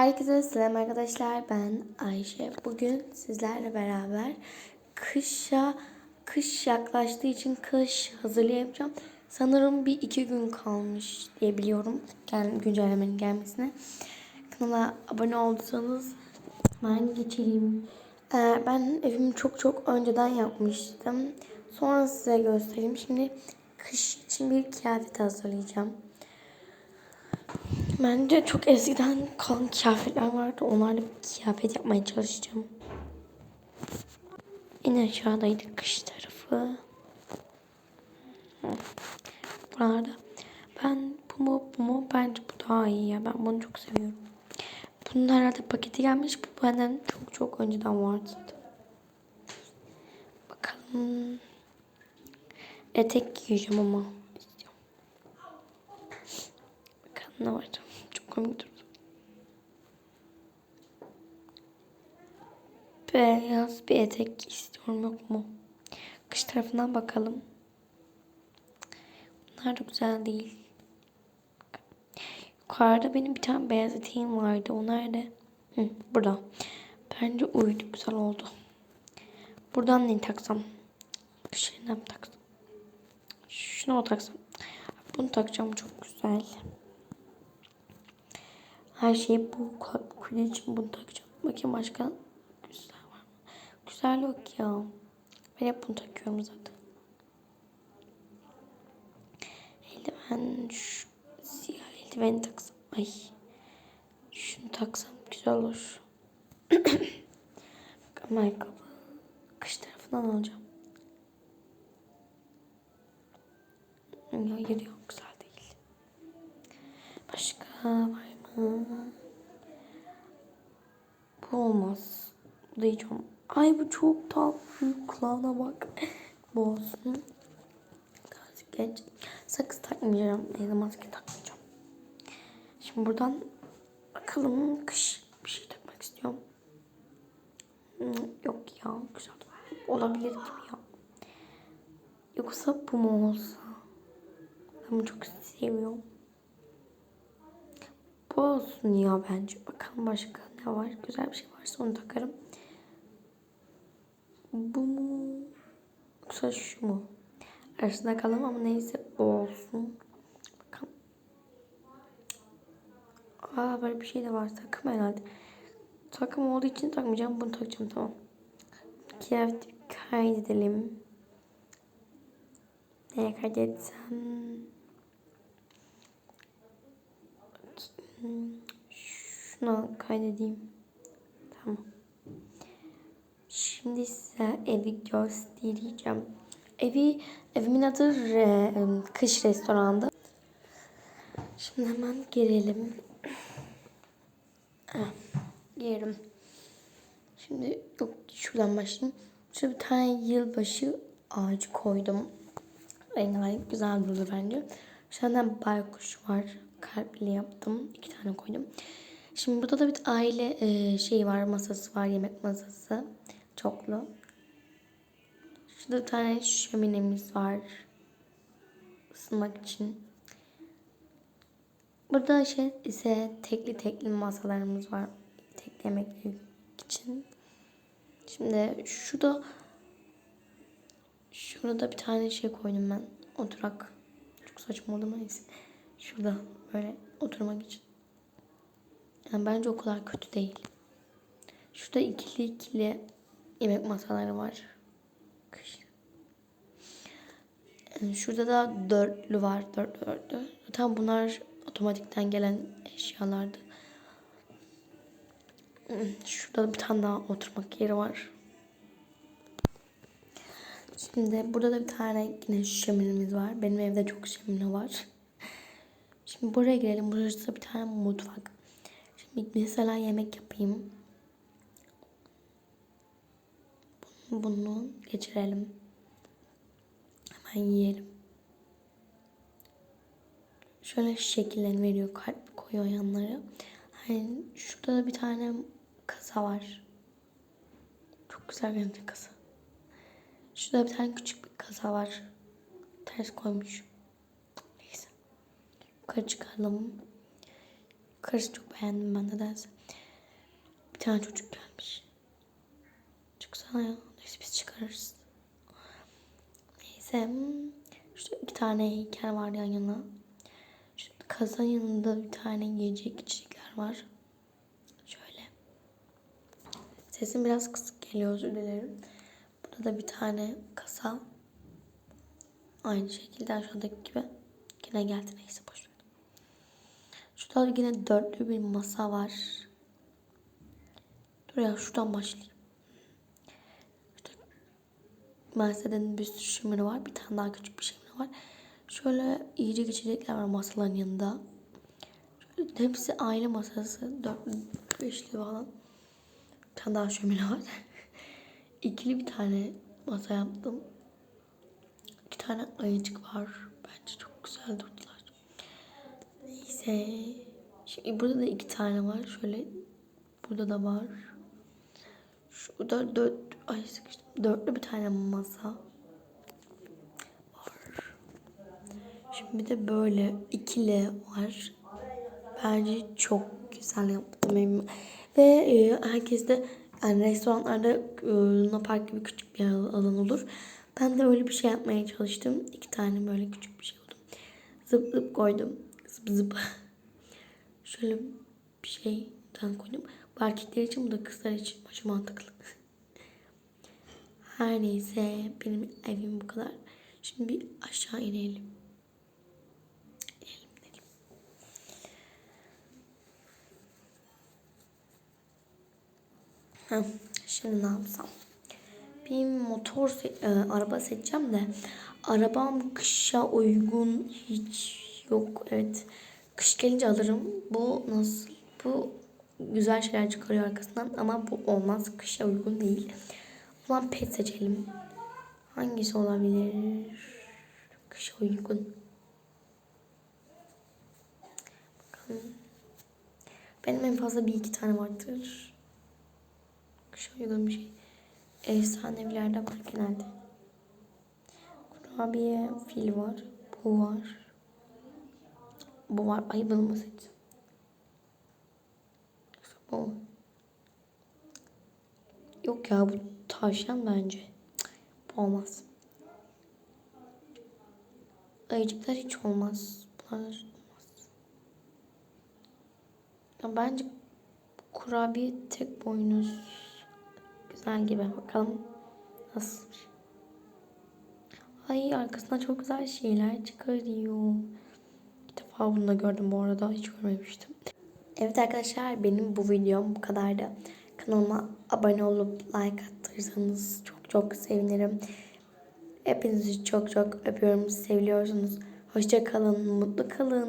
Herkese selam arkadaşlar. Ben Ayşe. Bugün sizlerle beraber kışa kış yaklaştığı için kış hazırlığı yapacağım. Sanırım bir iki gün kalmış diye biliyorum. Yani güncellemenin gelmesine. Kanala abone olduysanız hemen geçelim. Ee, ben evimi çok çok önceden yapmıştım. Sonra size göstereyim. Şimdi kış için bir kıyafet hazırlayacağım. Bence çok eskiden kalan kıyafetler vardı. Onlarla bir kıyafet yapmaya çalışacağım. En aşağıdaydı kış tarafı. Buralarda. Ben bu mu bu mu bence bu daha iyi ya. Ben bunu çok seviyorum. Bunun herhalde paketi gelmiş. Bu benden çok çok önceden vardı. Bakalım. Etek giyeceğim ama. Bakalım ne var. Komik durdu. Beyaz bir etek istiyorum yok mu? Kış tarafından bakalım. Bunlar da güzel değil. Yukarıda benim bir tane beyaz eteğim vardı. O nerede? Hı, burada. Bence uydu güzel oldu. Buradan ne taksam? Kışına mı taksam? Şunu mu taksam? Bunu takacağım çok güzel. Her şey bu kulüp için bunu takacağım. Bakayım başka güzel var mı? Güzel yok ya. Ben hep bunu takıyorum zaten. Eldiven şu siyah eldiveni taksam. Ay. Şunu taksam güzel olur. Bak ayakkabı. Kış tarafından alacağım. Hayır yok güzel değil. Başka? Bu olmaz. Bu. Ay bu çok tatlı. Kulağına bak. Bu olsun. Birazcık genç. Sakız takmayacağım. Neyse maske takmayacağım. Şimdi buradan bakalım kış bir şey takmak istiyorum. Hmm, Yok ya güzel. Olabilir gibi ya. Yoksa bu mu olsa? Ben bunu çok seviyorum. Bu olsun ya bence. Bakalım başka ne var? Güzel bir şey varsa onu takarım. Bu mu? Yoksa şu mu? Arasında kalalım ama neyse bu olsun. Bakalım. Aa böyle bir şey de var. Takım herhalde. Takım olduğu için takmayacağım. Bunu takacağım tamam. Kıyafet kaydedelim. Neye kaydetsem? Bakayım. Şuna kaydedeyim. Tamam. Şimdi size evi göstereceğim. Evi, evimin adı re, kış restorandı. Şimdi hemen girelim. Ah, girelim. Şimdi yok şuradan başlayayım. Şurada bir tane yılbaşı ağacı koydum. Rengarenk güzel durdu bence. Şuradan baykuş var. Kalpli yaptım. İki tane koydum. Şimdi burada da bir aile e, şey var. Masası var. Yemek masası. Çoklu. Şurada bir tane şöminemiz var. Isınmak için. Burada şey ise tekli tekli masalarımız var. Tekli yemek için. Şimdi şurada şurada bir tane şey koydum ben. Oturak. Çok saçma oldu ama neyse. Şurada böyle oturmak için. Yani bence o kadar kötü değil. Şurada ikili ikili yemek masaları var. Şurada da dörtlü var. Dörtlü dörtlü. Zaten bunlar otomatikten gelen eşyalardı. Şurada bir tane daha oturmak yeri var. Şimdi burada da bir tane yine şöminemiz var. Benim evde çok şömine var. Şimdi buraya girelim. Burası bir tane mutfak. Şimdi mesela yemek yapayım. Bunu, geçirelim. Hemen yiyelim. Şöyle şekillerini veriyor. Kalp koyuyor yanlara. Hani şurada da bir tane kasa var. Çok güzel bir kasa. Şurada bir tane küçük bir kasa var. Ters koymuş. Yukarı çıkalım. Yukarısı çok beğendim ben nedense. Bir tane çocuk gelmiş. Çıksana ya. Neyse biz çıkarırız. Neyse. Şurada iki tane heykel var yan yana. Şu kazan yanında bir tane yiyecek içecekler var. Şöyle. Sesim biraz kısık geliyor özür dilerim. Burada da bir tane kasa. Aynı şekilde aşağıdaki gibi. Yine geldi neyse boş. Şurada yine dörtlü bir masa var. Dur ya şuradan başlayayım. Şurada Mercedes'in bir sürü şımırı var. Bir tane daha küçük bir şımırı var. Şöyle iyice içecekler var masaların yanında. Şöyle hepsi aile masası. Dörtlü, beşli falan. Bir tane daha şömine var. İkili bir tane masa yaptım. İki tane ayıcık var. Bence çok güzel durdular. Neyse. Şimdi burada da iki tane var. Şöyle burada da var. Şurada dört, ay sıkıştım. Dörtlü bir tane masa var. Şimdi bir de böyle ikili var. Bence çok güzel yaptım. Benim. Ve e, herkes de yani restoranlarda e, Park gibi küçük bir alan olur. Ben de öyle bir şey yapmaya çalıştım. İki tane böyle küçük bir şey oldu. Zıp zıp koydum. Zıp zıp. Şöyle bir şeyden koydum. Bu erkekler için bu da kızlar için başı mantıklı. Her neyse benim evim bu kadar. Şimdi bir aşağı inelim. İnelim dedim. Heh, şimdi ne yapsam? Bir motor, e, araba seçeceğim de arabam kışa uygun hiç yok. Evet. Kış gelince alırım. Bu nasıl? Bu güzel şeyler çıkarıyor arkasından ama bu olmaz. Kışa uygun değil. Zaman pet seçelim. Hangisi olabilir? Kışa uygun. Bakalım. Benim en fazla bir iki tane vardır. Kışa uygun bir şey. Efsanevlerde var genelde. Kurabiye fil var. Bu var. Bu var. Ay bunu mu seçeceğim? Yoksa Bu. Yok ya bu tavşan bence. Bu olmaz. Ayıcıklar hiç olmaz. Bunlar olmaz. Ya bence kurabiye tek boynuz güzel gibi. Bakalım nasıl. Ay arkasından çok güzel şeyler çıkarıyor. Bunu da gördüm bu arada. Hiç görmemiştim. Evet arkadaşlar benim bu videom bu kadardı. Kanalıma abone olup like attırsanız çok çok sevinirim. Hepinizi çok çok öpüyorum. Seviyorsunuz. Hoşça kalın. Mutlu kalın.